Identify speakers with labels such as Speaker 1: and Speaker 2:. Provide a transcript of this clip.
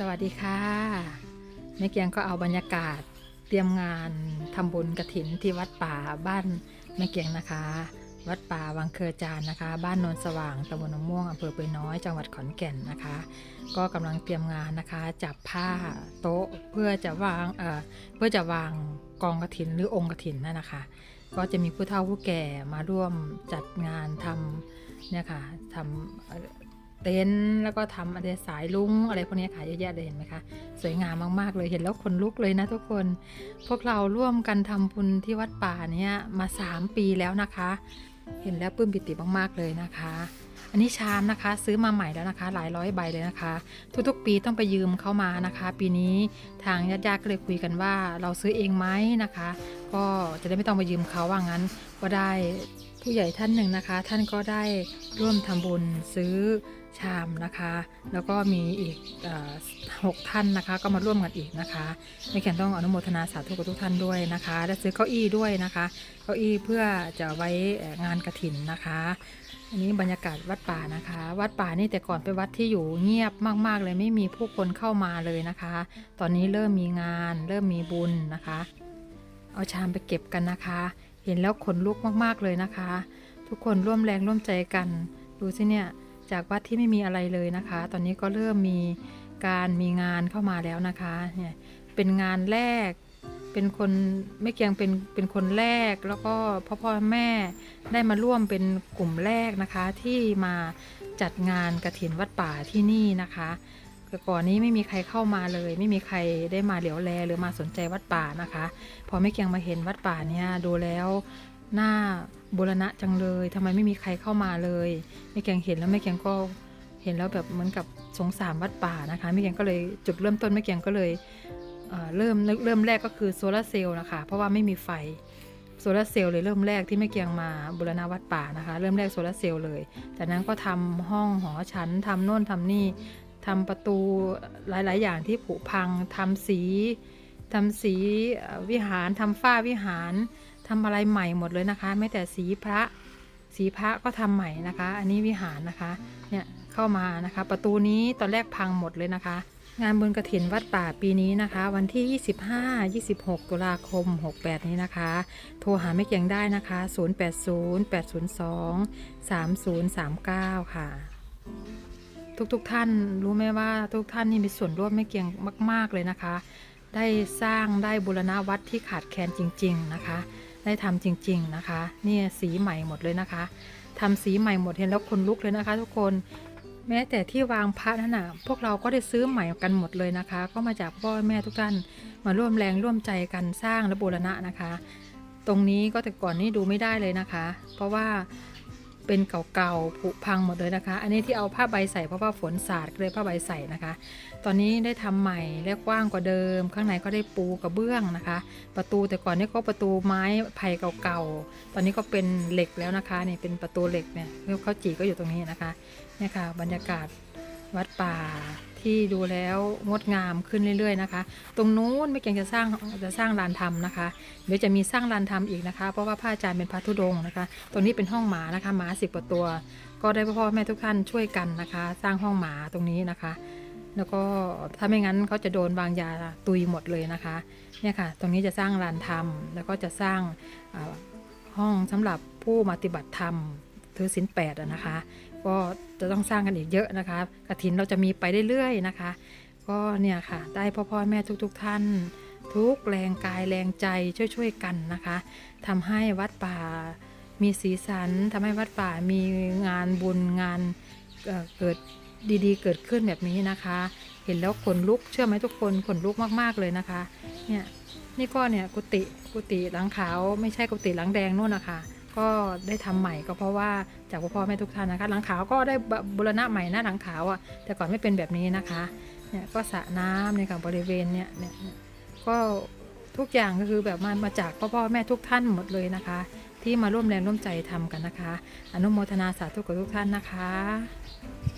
Speaker 1: สวัสดีค่ะแม่เกียงก็เอาบรรยากาศเตรียมงานทำบุญกระถินที่วัดป่าบ้านแม่เกียงนะคะ วัดป่าวังเคอจานนะคะ บ้านโนนสว่างตำบลนองม่วงอำเภอเปยน้อย จังหวัดขอนแก่นนะคะ ก็กำลังเตรียมงานนะคะ จับผ้าโต๊ะเพื่อจะวางเอ่อเพื่อจะวางกองกระถินหรือองค์กระถินนั่นนะคะ ก็จะมีผู้เฒ่าผู้แก่มาร่วมจัดงานทำเนี่ยค่ะทำ เต็นท์แล้วก็ทำอะไรสายลุงอะไรพวกนี้ค่ะเยอะแยะเลยเห็นไหมคะสวยงามมากๆเลยเห็นแล้วขนลุกเลยนะทุกคน พวกเราร่วมกันทำบุญที่วัดป่าเนี้ยมา 3 ปีแล้วนะคะ เห็นแล้วปลื้มปิติมากๆเลยนะคะ อันนี้ชามนะคะซื้อมาใหม่แล้วนะคะ หลายร้อยใบเลยนะคะ ทุกๆ ปีต้องไปยืมเข้ามานะคะ ปีนี้ทางญาติๆก็เลยคุยกันว่าเราซื้อเองไหมนะคะ ก็จะได้ไม่ต้องไปยืมเขาว่างั้น ก็ได้ผู้ใหญ่ท่านหนึ่งนะคะ ท่านก็ได้ร่วมทำบุญซื้อชามนะคะ แล้วก็มีอีกออหกท่านนะคะ ก็มาร่วมกันอีกนะคะในแขนต้องอนุโมทนาสาธุกับทุกท่านด้วยนะคะ และซื้อเก้าอี้ด้วยนะคะ เก้าอี้เพื่อจะไว้งานกระถินนะคะ อันนี้บรรยากาศวัดป่านะคะ วัดป่านี่แต่ก่อนเป็นวัดที่อยู่เงียบมากๆ เลยไม่มีผู้คนเข้ามาเลยนะคะ ตอนนี้เริ่มมีงาน เริ่มมีบุญนะคะ เอาชามไปเก็บกันนะคะ เห็นแล้วขนลุกมากๆเลยนะคะ ทุกคนร่วมแรงร่วมใจกัน ดูสิเนี่ยจากวัดที่ไม่มีอะไรเลยนะคะ ตอนนี้ก็เริ่มมีการมีงานเข้ามาแล้วนะคะเนี่ยเป็นงานแรก เป็นคนไม่เกียงเป็นเป็นคนแรก แล้วก็พ่อพ่อแม่ได้มาร่วมเป็นกลุ่มแรกนะคะ ที่มาจัดงานกระถินวัดป่าที่นี่นะคะแต่ก่อนนี้ไม่มีใครเข้ามาเลย ไม่มีใครได้มาเหลียวแลหรือมาสนใจวัดป่านะคะ พอไม่เกียงมาเห็นวัดป่าเนี่ยดูแล้วหน้าบูรณะจังเลยทำไมไม่มีใครเข้ามาเลยไม่เกียงเห็นแล้วไม่เกียงก็เห็นแล้วแบบเหมือนกับสงสารวัดป่านะคะไม่เกียงก็เลยจุดเริ่มต้นไม่เกียงก็เลย เริ่มเริ่มแรกก็คือโซลาร์เซลล์นะคะ เพราะว่าไม่มีไฟโซลาร์เซลล์เลยเริ่มแรกที่แม่เกียงมาบูรณาวัดป่านะคะ เริ่มแรกโซลาร์เซลล์เลยจากนั้นก็ทำห้องหอฉันทำโน่นทำนี่ทำประตูหลาย ๆ อย่างที่ผุพังทำสีทำสีวิหารทำฝ้าวิหารทำอะไรใหม่หมดเลยนะคะแม้แต่สีพระสีพระก็ทำใหม่นะคะ อันนี้วิหารนะคะเนี่ยเข้ามานะคะ ประตูนี้ตอนแรกพังหมดเลยนะคะ งานบุญกระถินวัดป่าปีนี้นะคะ วันที่ 25 26 ตุลาคม 68 นี้นะคะ โทรหาแม่เกียงได้นะคะ 080 802 3039 ค่ะ ทุกๆทท่านรู้ไหมว่าทุกท่านนี่มีส่วนร่วมแม่เกียงมาก ๆ เลยนะคะ ได้สร้างได้บูรณะวัดที่ขาดแคลนจริง ๆ นะคะ ได้ทำจริง ๆ นะคะ เนี่ยสีใหม่หมดเลยนะคะทำสีใหม่หมดเห็นแล้วคนลุกเลยนะคะ ทุกคน แม้แต่ที่วางพระนั่นน่ะพวกเราก็ได้ซื้อใหม่กันหมดเลยนะคะ ก็มาจากพ่อแม่ทุกท่านมาร่วมแรงร่วมใจกันสร้างและบูรณะนะคะ ตรงนี้ก็แต่ก่อนนี้ดูไม่ได้เลยนะคะ เพราะว่า เป็นเก่าๆผุพังหมดเลยนะคะ อันนี้ที่เอาผ้าใบใส่เพราะว่าฝนสาดเลยผ้าใบใส่นะคะ ตอนนี้ได้ทำใหม่และกว้างกว่าเดิม ข้างในก็ได้ปูกระเบื้องนะคะ ประตูแต่ก่อนนี่ก็ประตูไม้ไผ่เก่าๆ ตอนนี้ก็เป็นเหล็กแล้วนะคะนี่เป็นประตูเหล็กเนี่ยเขาจีก็อยู่ตรงนี้นะคะเนี่ยค่ะบรรยากาศ วัดป่าที่ดูแล้วงดงามขึ้นเรื่อย ๆ นะคะ ตรงนู้นไม่เก่งจะสร้างจะสร้างลานธรรมนะคะ เดี๋ยวจะมีสร้างลานธรรมอีกนะคะ เพราะว่าพระอาจารย์เป็นพระธุดงค์นะคะ ตรงนี้เป็นห้องหมานะคะ หมาสิบกว่าตัว ก็ได้พ่อแม่ทุกท่านช่วยกันนะคะ สร้างห้องหมาตรงนี้นะคะ แล้วก็ถ้าไม่งั้นเขาจะโดนวางยาตุยหมดเลยนะคะ เนี่ยค่ะ ตรงนี้จะสร้างลานธรรม แล้วก็จะสร้างห้องสำหรับผู้ปฏิบัติธรรมถือศีลแปดนะคะ ก็จะต้องสร้างกันอีกเยอะนะคะกระถินเราจะมีไปเรื่อยๆนะคะ ก็เนี่ยค่ะ ได้พ่อพ่อแม่ทุกๆทท่าน ทุกแรงกายแรงใจช่วยๆกันนะคะทำให้วัดป่ามีสีสันทำให้วัดป่ามีงานบุญงานเเกิดดีๆ เกิดขึ้นแบบนี้นะคะ เห็นแล้วขนลุกเชื่อไหมทุกคนขนลุกมากๆเลยนะคะ เนี่ยนี่ก็เนี่ยกุฏิกุฏิหลังขาวไม่ใช่กุฏิหลังแดงนู่นนะคะ ก็ได้ทำใหม่ก็เพราะว่าจากพ่อแม่ทุกท่านนะคะหลังขาวก็ได้บูรณะใหม่นะหลังขาวอะแต่ก่อนไม่เป็นแบบนี้นะคะเนี่ยก็สระน้ำในกับบริเวณเนี่ยเนี่ยก็ทุกอย่างก็คือแบบมามาจากพ่อพ่อแม่ทุกท่านหมดเลยนะคะ ที่มาร่วมแรงร่วมใจทำกันนะคะ อนุโมทนาสาธุกับทุกท่านนะคะ